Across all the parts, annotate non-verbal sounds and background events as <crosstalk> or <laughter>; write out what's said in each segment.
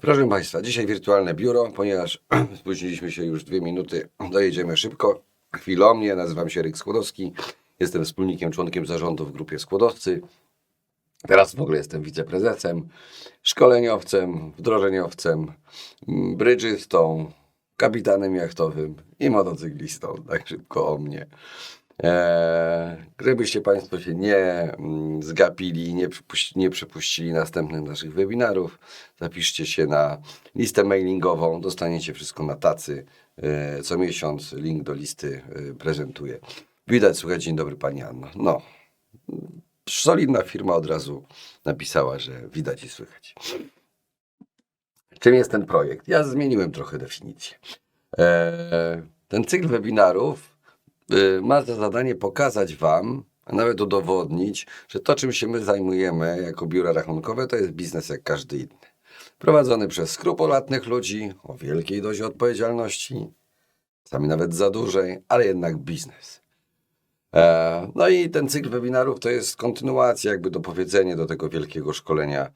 Proszę Państwa, dzisiaj wirtualne biuro, ponieważ <clears throat> spóźniliśmy się już dwie minuty, dojedziemy szybko. Chwilomnie, nazywam się Ryk Skłodowski, jestem wspólnikiem, członkiem zarządu w grupie Skłodowcy. Teraz w ogóle jestem wiceprezesem, szkoleniowcem, wdrożeniowcem, brydżystą, kapitanem jachtowym i motocyklistą. Tak szybko o mnie. Eee, gdybyście Państwo się nie mm, zgapili, nie, nie przepuścili następnych naszych webinarów, zapiszcie się na listę mailingową, dostaniecie wszystko na tacy. E, co miesiąc link do listy e, prezentuję. Widać, słuchaj, dzień dobry Pani Anno. No, solidna firma od razu napisała, że widać i słychać. Czym jest ten projekt? Ja zmieniłem trochę definicję. Ten cykl webinarów ma za zadanie pokazać Wam, a nawet udowodnić, że to, czym się my zajmujemy jako biura rachunkowe, to jest biznes jak każdy inny. Prowadzony przez skrupulatnych ludzi o wielkiej dozie odpowiedzialności, czasami nawet za dużej, ale jednak biznes. E, No i ten cykl webinarów to jest kontynuacja, jakby dopowiedzenie do tego wielkiego szkolenia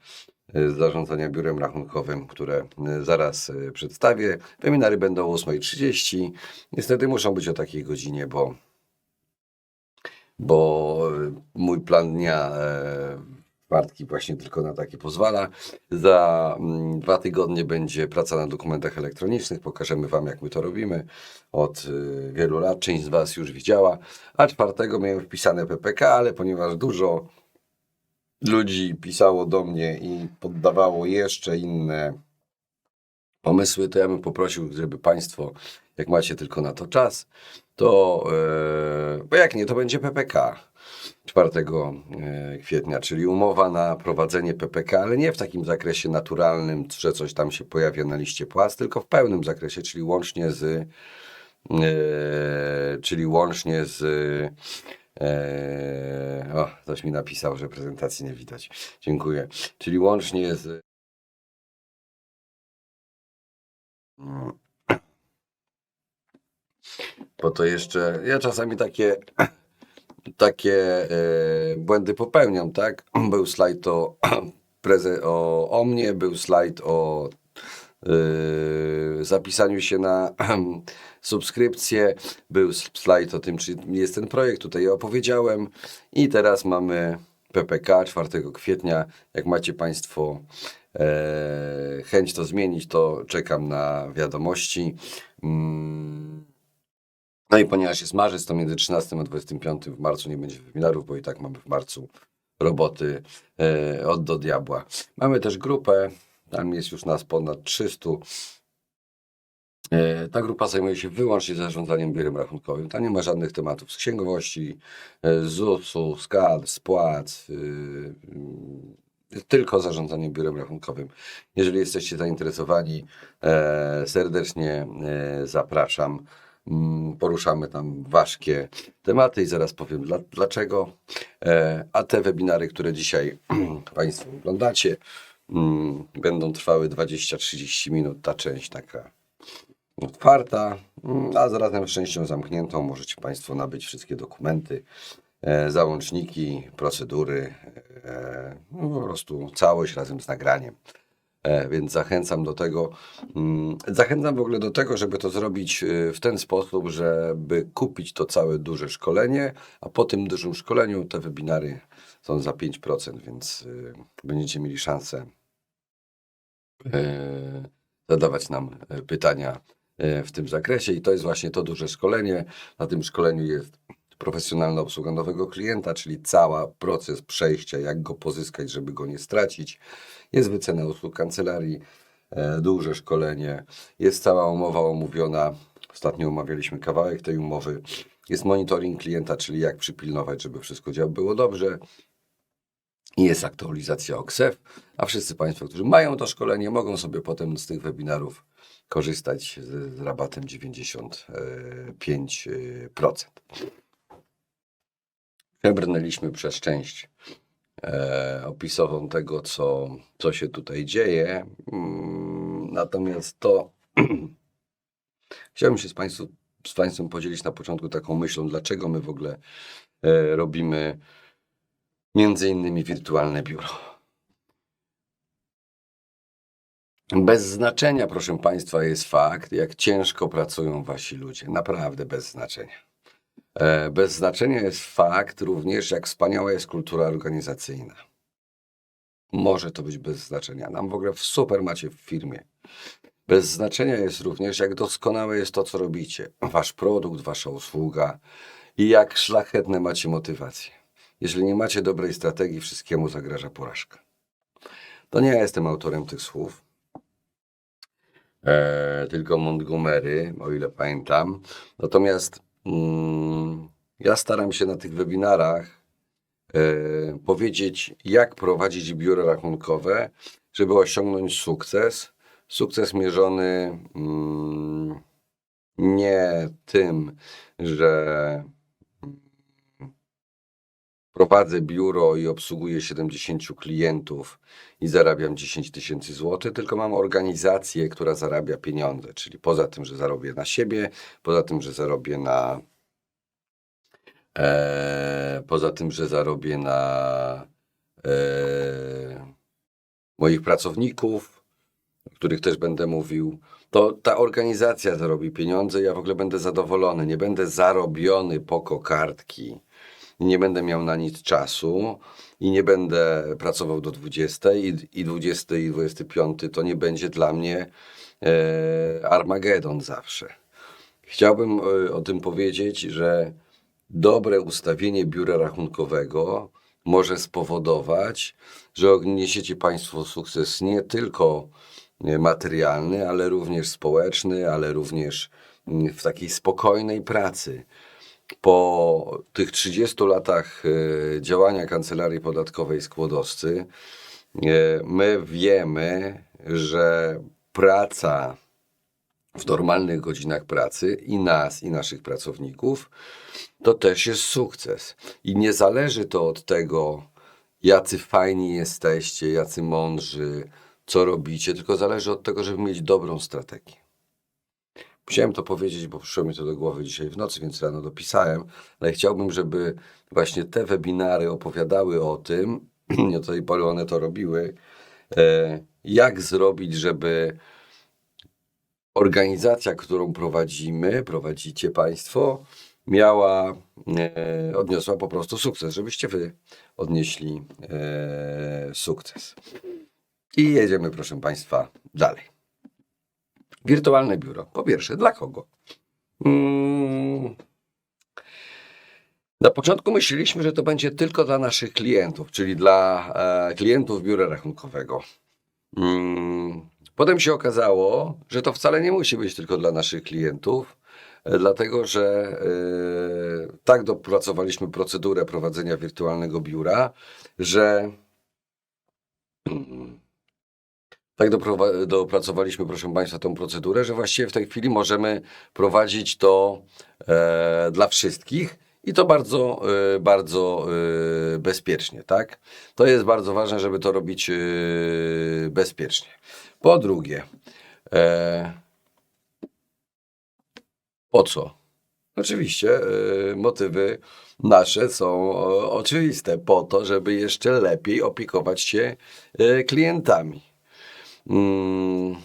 zarządzania biurem rachunkowym, które e, zaraz e, przedstawię. Webinary będą o 8.30. Niestety muszą być o takiej godzinie, bo, bo mój plan dnia czwartki właśnie tylko na takie pozwala. Za mm, dwa tygodnie będzie praca na dokumentach elektronicznych. Pokażemy Wam, jak my to robimy. Od y, wielu lat część z Was już widziała. A czwartego miałem wpisane PPK, ale ponieważ dużo ludzi pisało do mnie i poddawało jeszcze inne pomysły, to ja bym poprosił, żeby Państwo, jak macie tylko na to czas, to, e, bo jak nie, to będzie PPK 4 e, kwietnia, czyli umowa na prowadzenie PPK, ale nie w takim zakresie naturalnym, że coś tam się pojawia na liście płac, tylko w pełnym zakresie, czyli łącznie z, e, czyli łącznie z, e, o, ktoś mi napisał, że prezentacji nie widać. Dziękuję. Czyli łącznie z bo to jeszcze, ja czasami takie, <clears throat> takie e, błędy popełniam, tak? <clears throat> Był slajd o, <clears throat> o, o mnie, był slajd o zapisaniu się na <clears throat> subskrypcję, był slajd o tym, czy jest ten projekt, tutaj opowiedziałem i teraz mamy PPK 4 kwietnia. Jak macie Państwo e, chęć to zmienić, to czekam na wiadomości. Mm. No i ponieważ jest marzec, to między 13 a 25 w marcu nie będzie webinarów, bo i tak mamy w marcu roboty e, od do diabła. Mamy też grupę, tam jest już nas ponad 300. E, Ta grupa zajmuje się wyłącznie zarządzaniem biurem rachunkowym. Tam nie ma żadnych tematów z księgowości, e, ZUS-u, z płac, y, y, tylko zarządzaniem biurem rachunkowym. Jeżeli jesteście zainteresowani, e, serdecznie e, zapraszam. Mm, Poruszamy tam ważkie tematy i zaraz powiem dla, dlaczego. E, A te webinary, które dzisiaj <clears throat> Państwo oglądacie, mm, będą trwały 20-30 minut. Ta część taka otwarta, mm, a zarazem z częścią zamkniętą. Możecie Państwo nabyć wszystkie dokumenty, e, załączniki, procedury, e, no po prostu całość razem z nagraniem. E, Więc zachęcam do tego. mm, Zachęcam w ogóle do tego, żeby to zrobić w ten sposób, żeby kupić to całe duże szkolenie, a po tym dużym szkoleniu te webinary są za 5%, więc będziecie mieli szansę zadawać nam e, pytania e, w tym zakresie. I to jest właśnie to duże szkolenie. Na tym szkoleniu jest profesjonalna obsługa nowego klienta, czyli cały proces przejścia, jak go pozyskać, żeby go nie stracić. Jest wycena usług kancelarii, e, duże szkolenie, jest cała umowa omówiona. Ostatnio umawialiśmy kawałek tej umowy. Jest monitoring klienta, czyli jak przypilnować, żeby wszystko działo było dobrze. Jest aktualizacja OKSEF, a wszyscy Państwo, którzy mają to szkolenie, mogą sobie potem z tych webinarów korzystać z, z rabatem 95%. Przebrnęliśmy przez część e, opisową tego, co, co się tutaj dzieje. Mm, Natomiast to <clears throat> chciałbym się z, państwu, z Państwem podzielić na początku taką myślą, dlaczego my w ogóle e, robimy między innymi wirtualne biuro. Bez znaczenia, proszę Państwa, jest fakt, jak ciężko pracują Wasi ludzie. Naprawdę bez znaczenia. E, Bez znaczenia jest fakt również, jak wspaniała jest kultura organizacyjna. Może to być bez znaczenia. Nam w ogóle w super macie w firmie. Bez znaczenia jest również, jak doskonałe jest to, co robicie. Wasz produkt, wasza usługa i jak szlachetne macie motywacje. Jeżeli nie macie dobrej strategii, wszystkiemu zagraża porażka. To nie ja jestem autorem tych słów, e, tylko Montgomery, o ile pamiętam. Natomiast mm, ja staram się na tych webinarach e, powiedzieć, jak prowadzić biuro rachunkowe, żeby osiągnąć sukces. Sukces mierzony mm, nie tym, że prowadzę biuro i obsługuję 70 klientów i zarabiam 10 tysięcy złotych, tylko mam organizację, która zarabia pieniądze, czyli poza tym, że zarobię na siebie, poza tym, że zarobię na e, poza tym, że zarobię na e, moich pracowników, o których też będę mówił, to ta organizacja zarobi pieniądze, ja w ogóle będę zadowolony, nie będę zarobiony po kokardki nie będę miał na nic czasu i nie będę pracował do 20 i, i 20 i 25 to nie będzie dla mnie e, Armagedon zawsze. Chciałbym e, o tym powiedzieć, że dobre ustawienie biura rachunkowego może spowodować, że odniesiecie Państwo sukces nie tylko e, materialny, ale również społeczny, ale również mm, w takiej spokojnej pracy po tych 30 latach e, działania Kancelarii Podatkowej Skłodowscy, e, my wiemy, że praca w normalnych godzinach pracy i nas, i naszych pracowników, to też jest sukces. I nie zależy to od tego, jacy fajni jesteście, jacy mądrzy, co robicie, tylko zależy od tego, żeby mieć dobrą strategię. Musiałem to powiedzieć, bo przyszło mi to do głowy dzisiaj w nocy, więc rano dopisałem, ale chciałbym, żeby właśnie te webinary opowiadały o tym, <clears throat> nie tej pory one to robiły, e, jak zrobić, żeby organizacja, którą prowadzimy, prowadzicie Państwo, miała, e, odniosła po prostu sukces, żebyście Wy odnieśli e, sukces. I jedziemy, proszę Państwa, dalej. Wirtualne biuro. Po pierwsze, dla kogo? Mm. Na początku myśleliśmy, że to będzie tylko dla naszych klientów, czyli dla e, klientów biura rachunkowego. Mm. Potem się okazało, że to wcale nie musi być tylko dla naszych klientów, e, dlatego że e, tak dopracowaliśmy procedurę prowadzenia wirtualnego biura, że tak dopracowaliśmy, proszę Państwa, tą procedurę, że właściwie w tej chwili możemy prowadzić to e, dla wszystkich i to bardzo, e, bardzo e, bezpiecznie, tak? To jest bardzo ważne, żeby to robić e, bezpiecznie. Po drugie, e, po co? Oczywiście e, motywy nasze są o, oczywiste, po to, żeby jeszcze lepiej opiekować się e, klientami. Mm.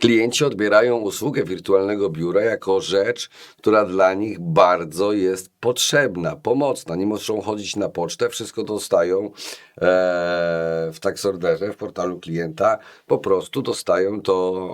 Klienci odbierają usługę wirtualnego biura jako rzecz, która dla nich bardzo jest potrzebna, pomocna. Nie muszą chodzić na pocztę, wszystko dostają e, w taksorderze, w portalu klienta. Po prostu dostają to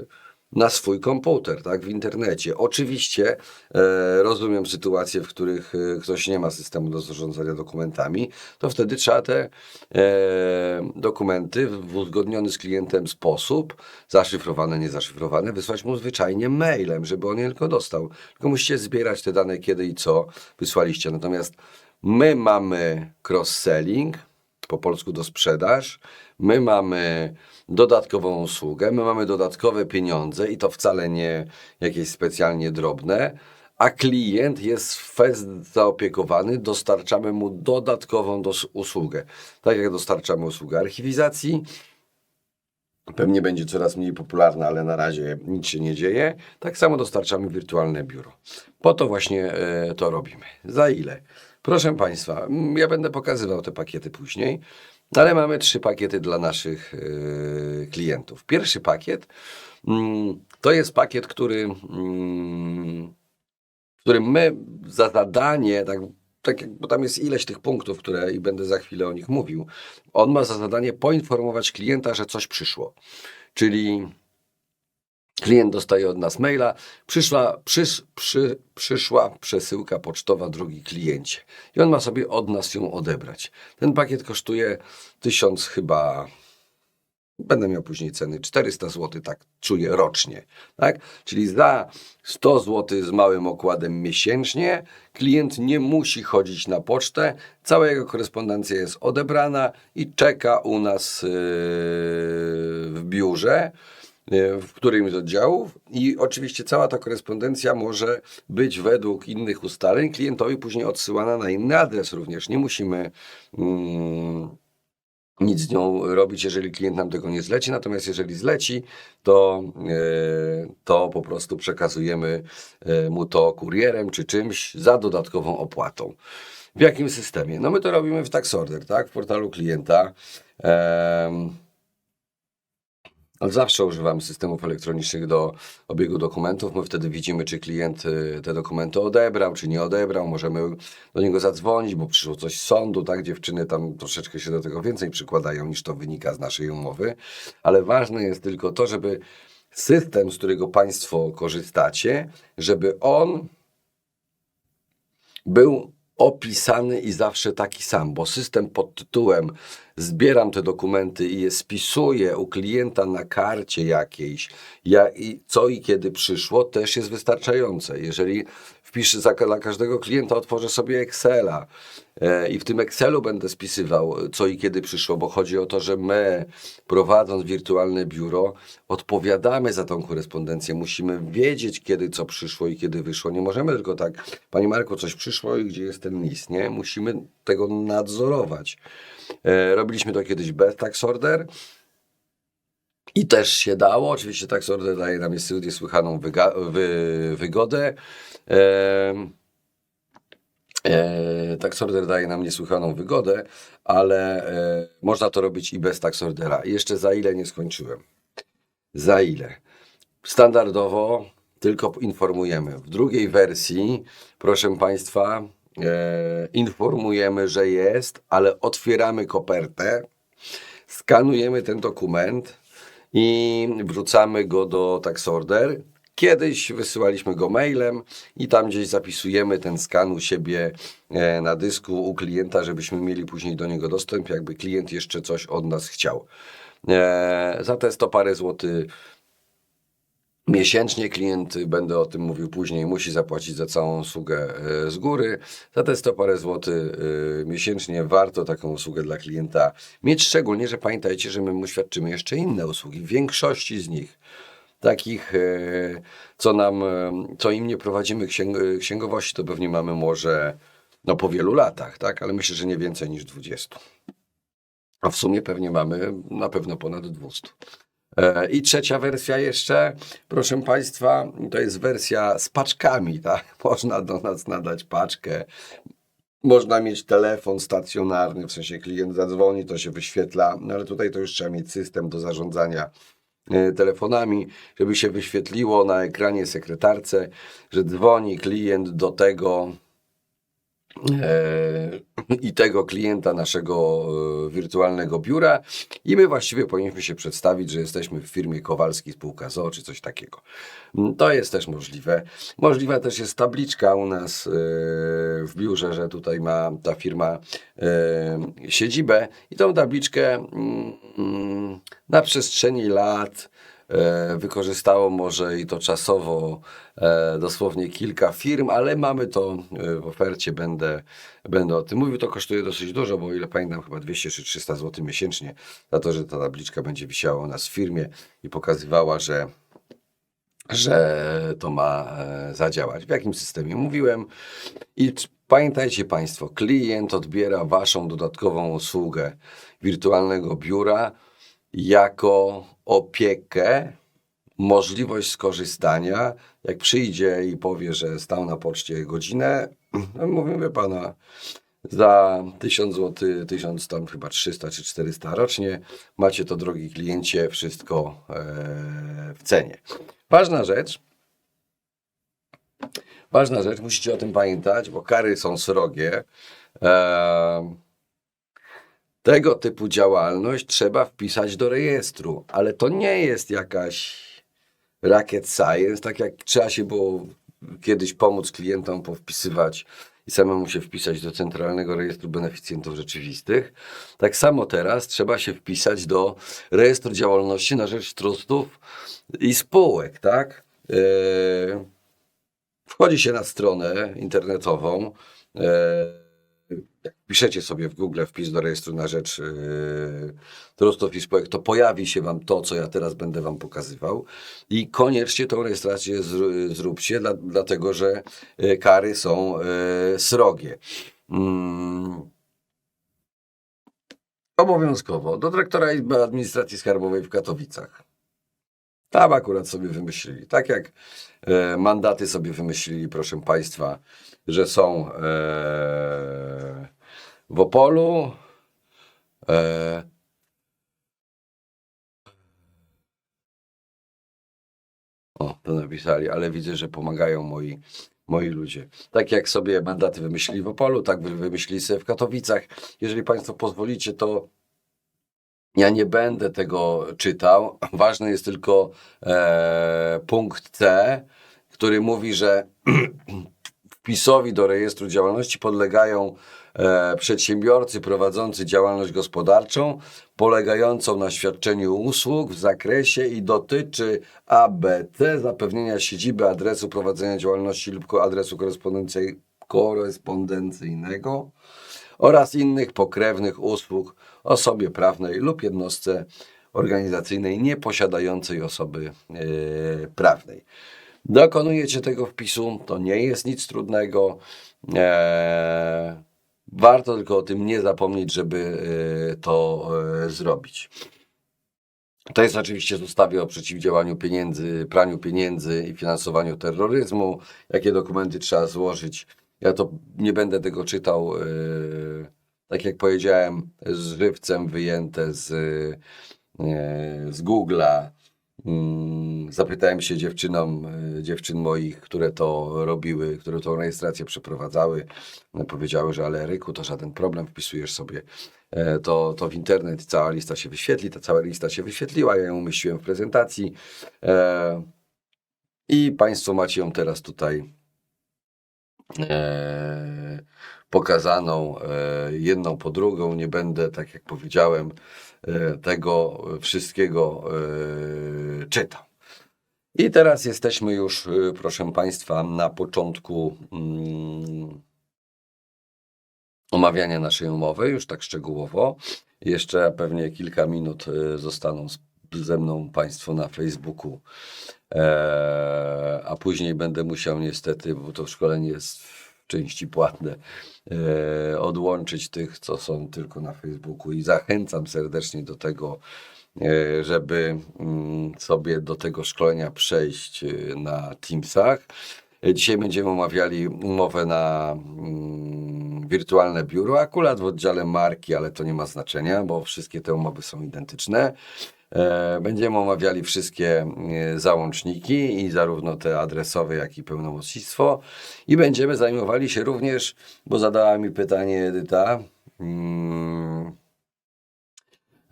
e, na swój komputer, tak, w internecie. Oczywiście e, rozumiem sytuacje, w których e, ktoś nie ma systemu do zarządzania dokumentami, to wtedy trzeba te e, dokumenty w uzgodniony z klientem sposób, zaszyfrowane, niezaszyfrowane, wysłać mu zwyczajnie mailem, żeby on je tylko dostał. Tylko musicie zbierać te dane, kiedy i co wysłaliście. Natomiast my mamy cross-selling, po polsku do sprzedaż. My mamy dodatkową usługę, my mamy dodatkowe pieniądze i to wcale nie jakieś specjalnie drobne, a klient jest fest zaopiekowany, dostarczamy mu dodatkową dos- usługę. Tak jak dostarczamy usługę archiwizacji, pewnie będzie coraz mniej popularna, ale na razie nic się nie dzieje. Tak samo dostarczamy wirtualne biuro. Po to właśnie e, to robimy. Za ile? Proszę Państwa, ja będę pokazywał te pakiety później. Ale mamy trzy pakiety dla naszych yy, klientów. Pierwszy pakiet mm, to jest pakiet, który, mm, w którym my za zadanie, tak, tak jak, bo tam jest ileś tych punktów, które i będę za chwilę o nich mówił, on ma za zadanie poinformować klienta, że coś przyszło. Czyli klient dostaje od nas maila, przyszła, przysz, przy, przyszła przesyłka pocztowa drogi kliencie i on ma sobie od nas ją odebrać. Ten pakiet kosztuje 1000 chyba Będę miał później ceny 400 zł, tak czuję rocznie. Tak? Czyli za 100 zł z małym okładem miesięcznie klient nie musi chodzić na pocztę, cała jego korespondencja jest odebrana i czeka u nas yy, w biurze w którymś z oddziałów i oczywiście cała ta korespondencja może być według innych ustaleń klientowi później odsyłana na inny adres również. Nie musimy mm, nic z nią robić, jeżeli klient nam tego nie zleci. Natomiast jeżeli zleci, to, e, to po prostu przekazujemy e, mu to kurierem czy czymś za dodatkową opłatą. W jakim systemie? No my to robimy w Taxorder, tak? W portalu klienta. Ale zawsze używamy systemów elektronicznych do obiegu dokumentów. My wtedy widzimy, czy klient y, te dokumenty odebrał, czy nie odebrał. Możemy do niego zadzwonić, bo przyszło coś z sądu, tak? Dziewczyny tam troszeczkę się do tego więcej przykładają, niż to wynika z naszej umowy. Ale ważne jest tylko to, żeby system, z którego Państwo korzystacie, żeby on był opisany i zawsze taki sam, bo system pod tytułem zbieram te dokumenty i je spisuję u klienta na karcie jakiejś, ja, i co i kiedy przyszło, też jest wystarczające. Jeżeli wpiszę za, dla każdego klienta, otworzę sobie Excela e, i w tym Excelu będę spisywał, co i kiedy przyszło, bo chodzi o to, że my, prowadząc wirtualne biuro, odpowiadamy za tą korespondencję. Musimy wiedzieć, kiedy co przyszło i kiedy wyszło. Nie możemy tylko tak, Pani Marko, coś przyszło i gdzie jest ten list, nie? Musimy tego nadzorować. E, robiliśmy to kiedyś bez tax order. I też się dało. Oczywiście tax order daje nam nies- niesłychaną wy- wygodę. E, e, tax order daje nam niesłychaną wygodę, ale e, można to robić i bez tax ordera. I jeszcze za ile nie skończyłem. Za ile? Standardowo tylko informujemy. W drugiej wersji, proszę Państwa, informujemy, że jest, ale otwieramy kopertę, skanujemy ten dokument i wrzucamy go do tax order. Kiedyś wysyłaliśmy go mailem i tam gdzieś zapisujemy ten skan u siebie e, na dysku u klienta, żebyśmy mieli później do niego dostęp, jakby klient jeszcze coś od nas chciał. E, za te 100 parę złotych Miesięcznie klient, będę o tym mówił później, musi zapłacić za całą usługę e, z góry. Za te 100 parę złotych e, miesięcznie warto taką usługę dla klienta mieć, szczególnie, że pamiętajcie, że my mu świadczymy jeszcze inne usługi. W większości z nich, takich, e, co nam, co im nie prowadzimy księg księgowości, to pewnie mamy może no, po wielu latach, tak? ale myślę, że nie więcej niż 20. A w sumie pewnie mamy na pewno ponad 200. E, I trzecia wersja jeszcze, proszę Państwa, to jest wersja z paczkami, <laughs> tak? Można do nas nadać paczkę. Można mieć telefon stacjonarny, w sensie klient zadzwoni, to się wyświetla, no ale tutaj to już trzeba mieć system do zarządzania e, telefonami, żeby się wyświetliło na ekranie sekretarce, że dzwoni klient do tego i tego klienta naszego e, wirtualnego biura i my właściwie powinniśmy się przedstawić, że jesteśmy w firmie Kowalski Spółka ZO czy coś takiego. Mm, To jest też możliwe. Możliwa też jest tabliczka u nas e, w biurze, że tutaj ma ta firma e, siedzibę i tą tabliczkę mm, mm, na przestrzeni lat e, wykorzystało może i to czasowo e, dosłownie kilka firm, ale mamy to e, w ofercie, będę, będę o tym mówił. To kosztuje dosyć dużo, bo o ile pamiętam chyba 200 czy 300 zł miesięcznie za to, że ta tabliczka będzie wisiała u nas w firmie i pokazywała, że że to ma e, zadziałać. W jakim systemie mówiłem. I pamiętajcie Państwo, klient odbiera Waszą dodatkową usługę wirtualnego biura jako opiekę, możliwość skorzystania. Jak przyjdzie i powie, że stał na poczcie godzinę, no mówimy Pana, Za 1000 zł, 1000 tam chyba 300 czy 400 rocznie macie to, drogi kliencie, wszystko e, w cenie. Ważna rzecz, ważna rzecz, musicie o tym pamiętać, bo kary są srogie. E, tego typu działalność trzeba wpisać do rejestru, ale to nie jest jakaś rocket science, tak jak trzeba się było kiedyś pomóc klientom powpisywać i samemu się wpisać do Centralnego Rejestru Beneficjentów Rzeczywistych. Tak samo teraz trzeba się wpisać do Rejestru Działalności na rzecz trustów i spółek, tak? Yy, Wchodzi się na stronę internetową, jak piszecie sobie w Google wpis do rejestru na rzecz yy, i spółek, to pojawi się Wam to, co ja teraz będę Wam pokazywał i koniecznie tą rejestrację zr- zróbcie, dla, dlatego że yy, kary są yy, srogie. Mm. Obowiązkowo do dyrektora Izby Administracji Skarbowej w Katowicach. Tam akurat sobie wymyślili. Tak jak e, mandaty sobie wymyślili, proszę Państwa, że są e, w Opolu. E, o, to napisali, ale widzę, że pomagają moi, moi ludzie. Tak jak sobie mandaty wymyślili w Opolu, tak wy- wymyślili sobie w Katowicach. Jeżeli Państwo pozwolicie, to ja nie będę tego czytał. Ważny jest tylko e, punkt C, który mówi, że <clears throat> wpisowi do rejestru działalności podlegają e, przedsiębiorcy prowadzący działalność gospodarczą polegającą na świadczeniu usług w zakresie i dotyczy ABC zapewnienia siedziby, adresu prowadzenia działalności lub adresu korespondencyjnego oraz innych pokrewnych usług osobie prawnej lub jednostce organizacyjnej nieposiadającej osoby e, prawnej. Dokonujecie tego wpisu, to nie jest nic trudnego. E, warto tylko o tym nie zapomnieć, żeby e, to e, zrobić. To jest oczywiście w ustawie o przeciwdziałaniu pieniędzy, praniu pieniędzy i finansowaniu terroryzmu. Jakie dokumenty trzeba złożyć? Ja to nie będę tego czytał. Tak jak powiedziałem, z żywcem wyjęte z, z Google'a. Mm, Zapytałem się dziewczynom, yy, dziewczyn moich, które to robiły, które tą rejestrację przeprowadzały. Powiedziały, że ale Ryku, to żaden problem, wpisujesz sobie e, to, to w internet cała lista się wyświetli. Ta cała lista się wyświetliła, ja ją umieściłem w prezentacji. E, I Państwo macie ją teraz tutaj e, pokazaną jedną po drugą. Nie będę, tak jak powiedziałem, tego wszystkiego e, czytał. I teraz jesteśmy już, e, proszę Państwa, na początku mm, omawiania naszej umowy, już tak szczegółowo. Jeszcze pewnie kilka minut e, zostaną ze mną Państwo na Facebooku, e, a później będę musiał niestety, bo to szkolenie jest części płatne, e, odłączyć tych, co są tylko na Facebooku i zachęcam serdecznie do tego, e, żeby mm, sobie do tego szkolenia przejść e, na Teamsach. E, Dzisiaj będziemy omawiali umowę na mm, wirtualne biuro, akurat w oddziale marki, ale to nie ma znaczenia, bo wszystkie te umowy są identyczne. E, Będziemy omawiali wszystkie e, załączniki i zarówno te adresowe, jak i pełnomocnictwo. I będziemy zajmowali się również, bo zadała mi pytanie Edyta, mm,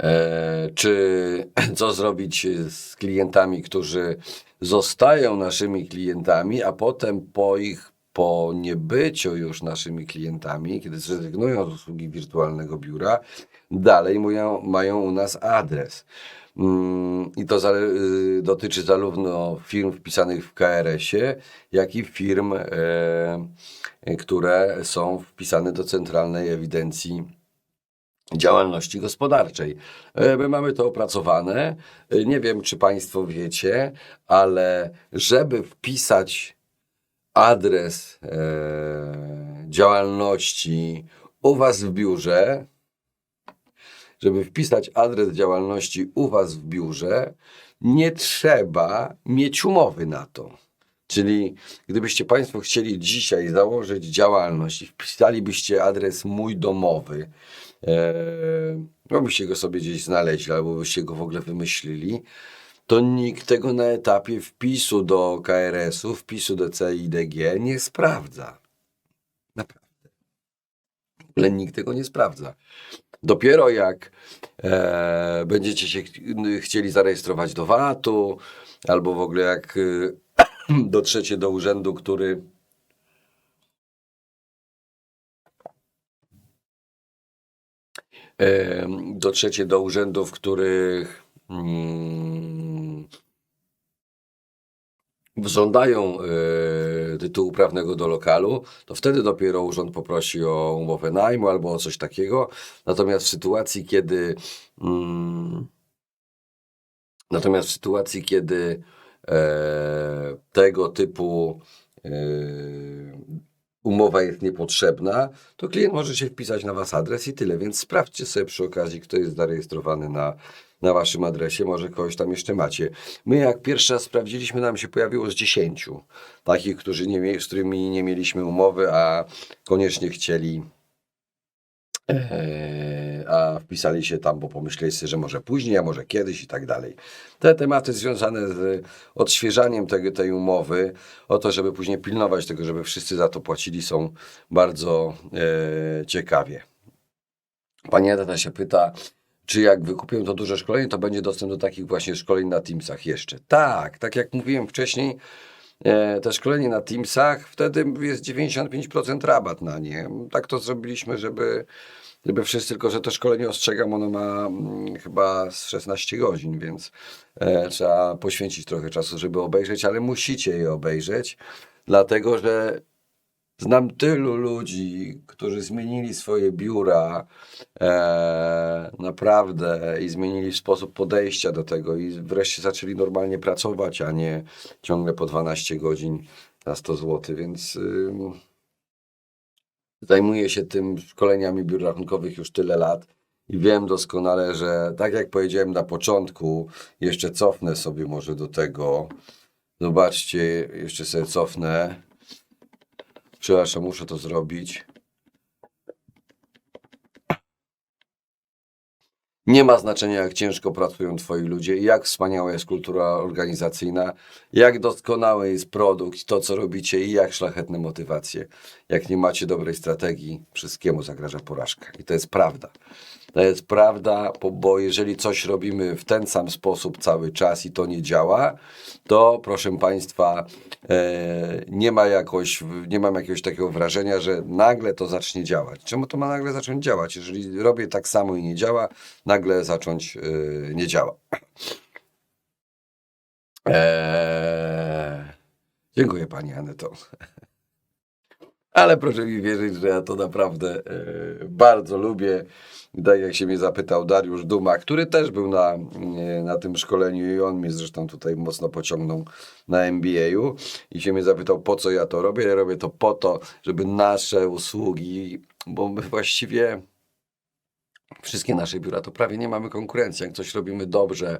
E, czy <clears throat> co zrobić z klientami, którzy zostają naszymi klientami, a potem po ich po niebyciu już naszymi klientami, kiedy zrezygnują z usługi wirtualnego biura, dalej mają, mają u nas adres. Mm, I to zale- y, dotyczy zarówno firm wpisanych w KRS-ie, jak i firm, e, które są wpisane do Centralnej Ewidencji działalności gospodarczej. E, My mamy to opracowane. E, Nie wiem, czy Państwo wiecie, ale żeby wpisać adres e, działalności u Was w biurze, żeby wpisać adres działalności u Was w biurze, nie trzeba mieć umowy na to. Czyli gdybyście Państwo chcieli dzisiaj założyć działalność i wpisalibyście adres mój domowy, e, no byście go sobie gdzieś znaleźli albo byście go w ogóle wymyślili, to nikt tego na etapie wpisu do KRS-u, wpisu do CIDG nie sprawdza. Naprawdę. Ogóle nikt tego nie sprawdza. Dopiero jak e, będziecie się ch- chcieli zarejestrować do VAT-u, albo w ogóle jak e, <clears throat> dotrzecie do urzędu, który dotrzecie do urzędów, w których mm, żądają e, tytułu prawnego do lokalu, to wtedy dopiero urząd poprosi o umowę najmu albo o coś takiego. Natomiast w sytuacji, kiedy mm, natomiast w sytuacji, kiedy e, tego typu e, umowa jest niepotrzebna, to klient może się wpisać na Was adres i tyle. Więc sprawdźcie sobie przy okazji, kto jest zarejestrowany na, na Waszym adresie. Może kogoś tam jeszcze macie. My jak pierwszy raz sprawdziliśmy, nam się pojawiło z 10 takich, którzy nie, z którymi nie mieliśmy umowy, a koniecznie chcieli a wpisali się tam, bo pomyśleli sobie, że może później, a może kiedyś i tak dalej. Te tematy związane z odświeżaniem tego, tej umowy, o to, żeby później pilnować tego, żeby wszyscy za to płacili, są bardzo e, ciekawie. Pani Edyta się pyta, czy jak wykupię to duże szkolenie, to będzie dostęp do takich właśnie szkoleń na Teamsach jeszcze. Tak, tak jak mówiłem wcześniej, e, te szkolenie na Teamsach, wtedy jest 95% rabat na nie. Tak to zrobiliśmy, żeby, żeby wszyscy, tylko że to szkolenie ostrzegam, ono ma mm, chyba z 16 godzin, więc e, trzeba poświęcić trochę czasu, żeby obejrzeć, ale musicie je obejrzeć, dlatego że Znam tylu ludzi, którzy zmienili swoje biura e, naprawdę i zmienili sposób podejścia do tego i wreszcie zaczęli normalnie pracować, a nie ciągle po 12 godzin na 100 zł, więc ym, zajmuję się tym szkoleniami biur rachunkowych już tyle lat i wiem doskonale, że tak jak powiedziałem na początku, jeszcze cofnę sobie może do tego. Zobaczcie, jeszcze sobie cofnę. Przepraszam, muszę to zrobić. Nie ma znaczenia, jak ciężko pracują Twoi ludzie, jak wspaniała jest kultura organizacyjna, jak doskonały jest produkt, to co robicie i jak szlachetne motywacje. Jak nie macie dobrej strategii, wszystkiemu zagraża porażka. I to jest prawda. To jest prawda, bo- jeżeli coś robimy w ten sam sposób cały czas i to nie działa, to proszę Państwa, e, nie ma jakoś, nie mam jakiegoś takiego wrażenia, że nagle to zacznie działać. Czemu to ma nagle zacząć działać? Jeżeli robię tak samo i nie działa, nagle zacząć e, nie działa. Eee, dziękuję Pani Aneto. Ale proszę mi wierzyć, że ja to naprawdę e, bardzo lubię. Tak jak się mnie zapytał Dariusz Duma, który też był na, e, na tym szkoleniu i on mnie zresztą tutaj mocno pociągnął na MBA-u i się mnie zapytał, po co ja to robię. Ja robię to po to, żeby nasze usługi, bo my właściwie wszystkie nasze biura to prawie nie mamy konkurencji. Jak coś robimy dobrze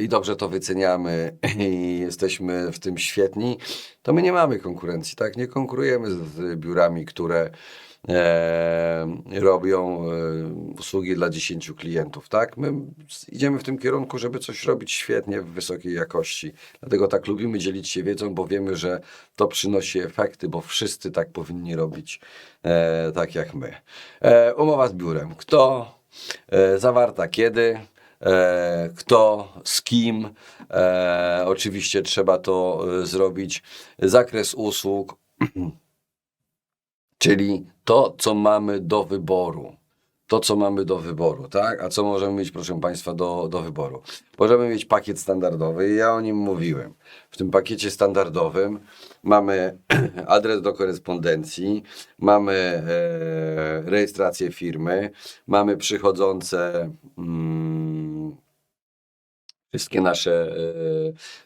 i dobrze to wyceniamy <clears throat> i jesteśmy w tym świetni, to my nie mamy konkurencji, tak? Nie konkurujemy z, z biurami, które e, robią e, usługi dla 10 klientów, tak? My idziemy w tym kierunku, żeby coś robić świetnie, w wysokiej jakości. Dlatego tak lubimy dzielić się wiedzą, bo wiemy, że to przynosi efekty, bo wszyscy tak powinni robić, e, tak jak my. E, umowa z biurem. Kto? E, zawarta kiedy? E, kto, z kim. E, oczywiście trzeba to e, zrobić. Zakres usług, <clears throat> czyli to, co mamy do wyboru. To, co mamy do wyboru, tak? A co możemy mieć, proszę Państwa, do, do wyboru? Możemy mieć pakiet standardowy ja o nim mówiłem. W tym pakiecie standardowym mamy <clears throat> adres do korespondencji, mamy e, rejestrację firmy, mamy przychodzące mm, wszystkie nasze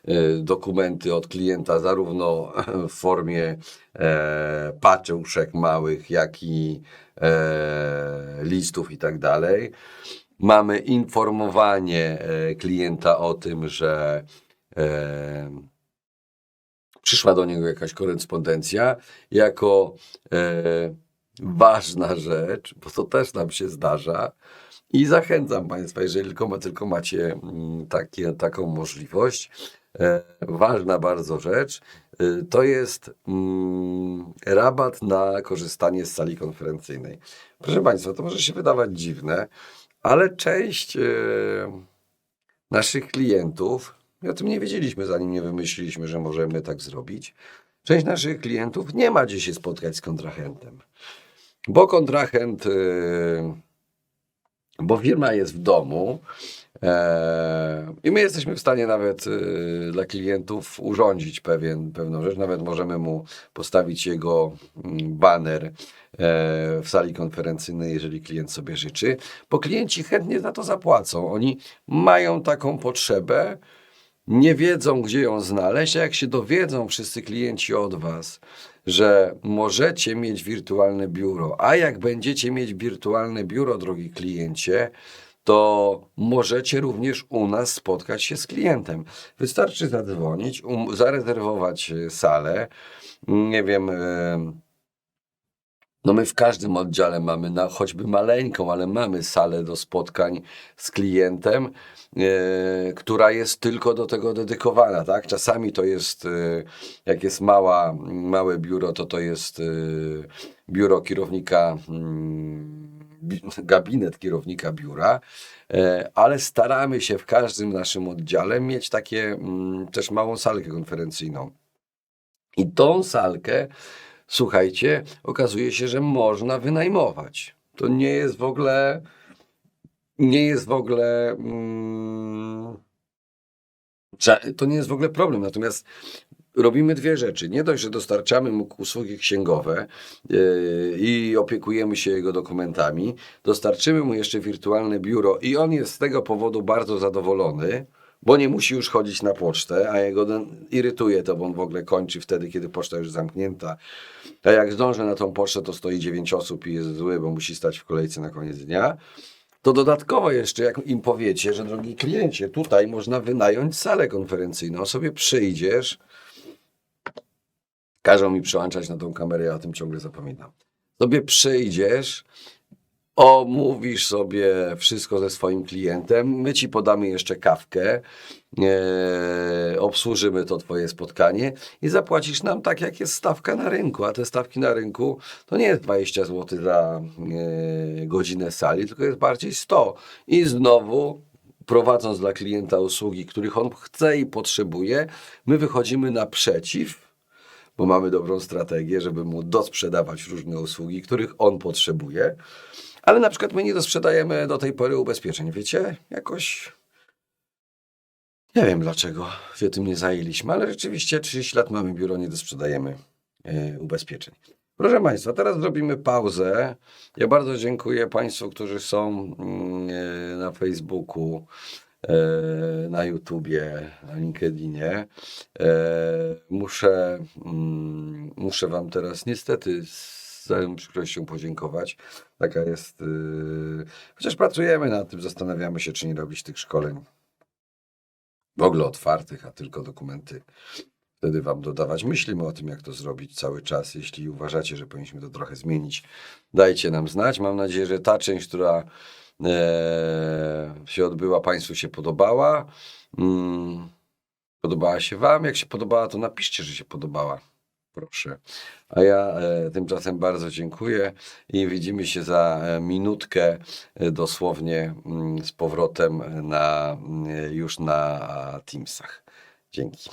e, e, dokumenty od klienta, zarówno w formie e, paczuszek małych, jak i listów i tak dalej. Mamy informowanie klienta o tym, że przyszła do niego jakaś korespondencja jako ważna rzecz, bo to też nam się zdarza. I zachęcam Państwa, jeżeli tylko, tylko macie mm, takie, taką możliwość, e, ważna bardzo rzecz, e, to jest mm, rabat na korzystanie z sali konferencyjnej. Proszę Państwa, to może się wydawać dziwne, ale część e, naszych klientów, i o tym nie wiedzieliśmy, zanim nie wymyśliliśmy, że możemy tak zrobić, część naszych klientów nie ma gdzie się spotkać z kontrahentem. Bo kontrahent, bo firma jest w domu e, i my jesteśmy w stanie nawet e, dla klientów urządzić pewien, pewną rzecz. Nawet możemy mu postawić jego mm, baner e, w sali konferencyjnej, jeżeli klient sobie życzy, bo klienci chętnie za to zapłacą. Oni mają taką potrzebę, nie wiedzą, gdzie ją znaleźć, a jak się dowiedzą wszyscy klienci od Was, że możecie mieć wirtualne biuro, a jak będziecie mieć wirtualne biuro, drogi kliencie, to możecie również u nas spotkać się z klientem. Wystarczy zadzwonić, um, zarezerwować e, salę, nie wiem, e, no my w każdym oddziale mamy, na, choćby maleńką, ale mamy salę do spotkań z klientem, e, która jest tylko do tego dedykowana, tak? Czasami to jest, e, jak jest mała, małe biuro, to to jest e, biuro kierownika, mm, bi- <laughs> gabinet kierownika biura, ale staramy się w każdym naszym oddziale mieć takie mm, też małą salkę konferencyjną. I tą salkę, słuchajcie, okazuje się, że można wynajmować. To nie jest w ogóle, nie jest w ogóle, mm, to nie jest w ogóle problem. Natomiast robimy dwie rzeczy. Nie dość, że dostarczamy mu usługi księgowe yy, i opiekujemy się jego dokumentami, dostarczymy mu jeszcze wirtualne biuro i on jest z tego powodu bardzo zadowolony, bo nie musi już chodzić na pocztę, a jego irytuje to, bo on w ogóle kończy wtedy, kiedy poczta już zamknięta. A jak zdąży na tą pocztę, to stoi 9 osób i jest zły, bo musi stać w kolejce na koniec dnia. To dodatkowo jeszcze, jak im powiecie, że drogi kliencie, tutaj można wynająć salę konferencyjną, sobie przyjdziesz, każą mi przełączać na tą kamerę, ja o tym ciągle zapominam. Sobie przyjdziesz, omówisz sobie wszystko ze swoim klientem, my ci podamy jeszcze kawkę, e, obsłużymy to twoje spotkanie i zapłacisz nam tak, jak jest stawka na rynku, a te stawki na rynku to nie jest 20 zł za e, godzinę sali, tylko jest bardziej 100. I znowu prowadząc dla klienta usługi, których on chce i potrzebuje, my wychodzimy naprzeciw bo mamy dobrą strategię, żeby mu dosprzedawać różne usługi, których on potrzebuje. Ale na przykład my nie dosprzedajemy do tej pory ubezpieczeń. Wiecie, jakoś nie wiem dlaczego się tym nie zajęliśmy, ale rzeczywiście 30 lat mamy biuro, nie dosprzedajemy e, ubezpieczeń. Proszę Państwa, teraz zrobimy pauzę. Ja bardzo dziękuję Państwu, którzy są e, na Facebooku, e, na YouTubie, na LinkedInie. E, Muszę, mm, muszę Wam teraz niestety z całą przykrością podziękować. Taka jest. yy, Chociaż pracujemy nad tym, zastanawiamy się, czy nie robić tych szkoleń w ogóle otwartych, a tylko dokumenty wtedy Wam dodawać. Myślimy o tym, jak to zrobić cały czas. Jeśli uważacie, że powinniśmy to trochę zmienić, dajcie nam znać. Mam nadzieję, że ta część, która e, się odbyła, Państwu się podobała. Mm, Podobała się Wam? Jak się podobała, to napiszcie, że się podobała. Proszę. A ja e, tymczasem bardzo dziękuję i widzimy się za e, minutkę e, dosłownie mm, z powrotem na, mm, już na Teamsach. Dzięki.